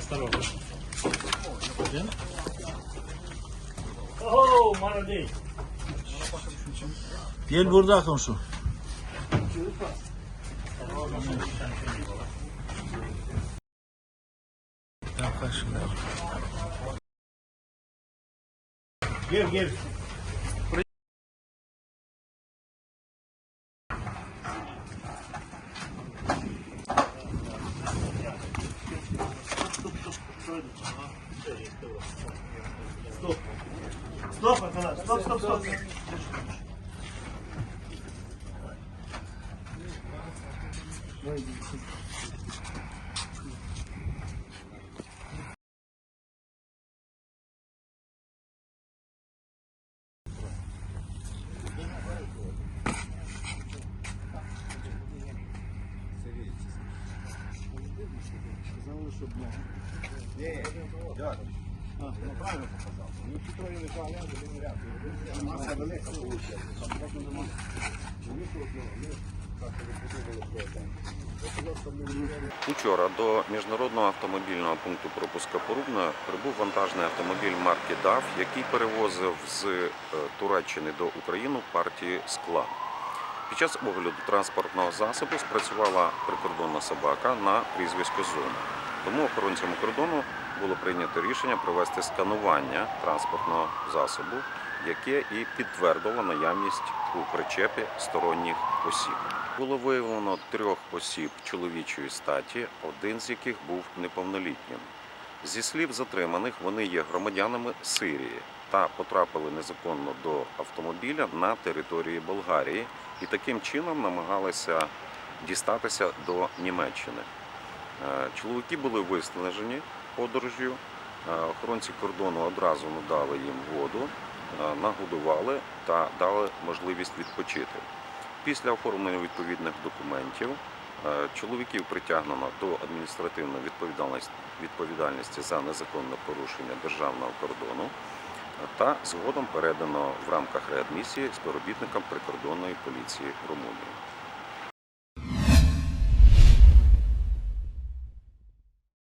Kıyaslar oldu. Değil? Oho, bana değil. Gel burada akın su. Gel gel. Стоп. Стоп, Афанас. Стоп, стоп, стоп. Учора до міжнародного автомобільного пункту пропуска Порубна прибув вантажний автомобіль марки ДАФ, який перевозив з е, Туреччини до України партії скла. Під час огляду транспортного засобу спрацювала прикордонна собака на прізвисько зона. Тому охоронцям кордону було прийнято рішення провести сканування транспортного засобу, яке і підтвердило наявність у причепі сторонніх осіб. Було виявлено трьох осіб чоловічої статі, один з яких був неповнолітнім. Зі слів затриманих, вони є громадянами Сирії та потрапили незаконно до автомобіля на території Болгарії і таким чином намагалися дістатися до Німеччини. Е, Чоловіки були виснажені подорожю. Е, Охоронці кордону одразу надали їм воду, е, нагодували та дали можливість відпочити. Після оформлення відповідних документів чоловіків притягнено до адміністративної відповідальності, за незаконне порушення державного кордону та згодом передано в рамках реадмісії співробітникам прикордонної поліції Румунії.